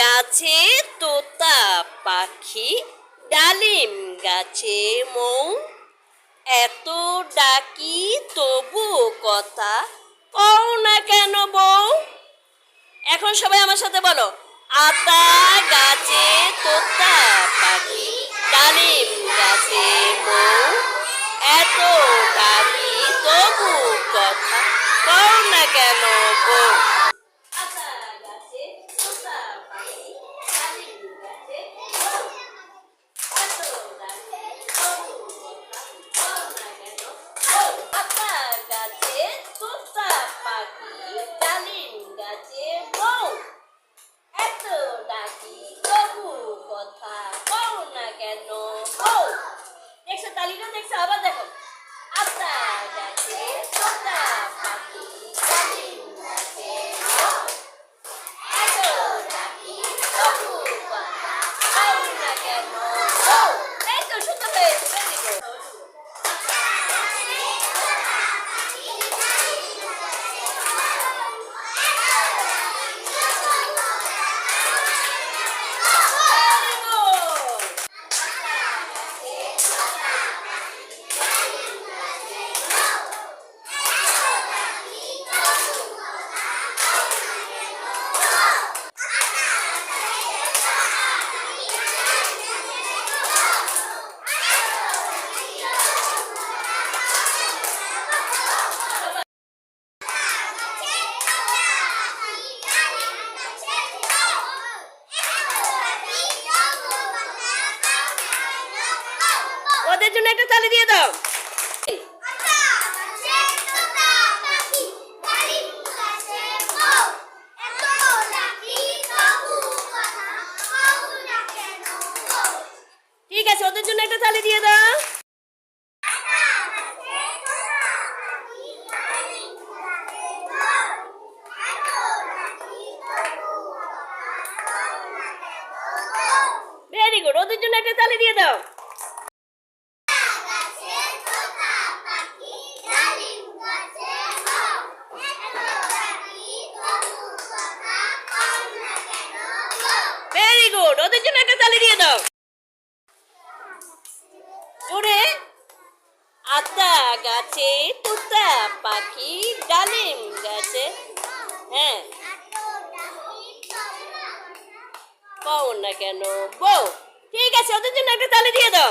গাছে তোতা পাখি, ডালিম গাছে মৌ। এত ডাকি তবু কথা, কও না কেন বউ? এখন সবাই আমার সাথে বলো, আতা গাছে তোতা পাখি, ডালিম গাছে মৌ। এত ডাকি তবু কথা, কও না কেন বউ আতা গাছে তোতা পাখি ডালিম গাছে মৌ এত ডাকি তবু কথা কও না কেন বউ গাছে তোতা পাখি, ডালিম গাছে মৌ এত ডাকি তবু কথা কও না কেন বউ। দেখছ তালিটা? দেখছ? আবার দেখো আতা গাছে তোতা পাখি ডালিম গাছে মৌ এত ডাকি তবু কথা কও না কেন বউ এই তো সুন্দর হয়েছে very good. Very good. ওদের জন্য একটা তালি দিয়ে দাও। ঠিক আছে, ওদের জন্য একটা তালি দিয়ে দাও। ভেরি গুড ওদের জন্য একটা তালি দিয়ে দাও। ভেরি গুড ওদের জন্য একটা তালি দিয়ে দাও। জোরে আতা গাছে তুতা পাখি ডালিম গাছে। হ্যাঁ। পাও না কেন। বউ, ঠিক আছে, ওদের জন্য একটা তালি দিয়ে দাও।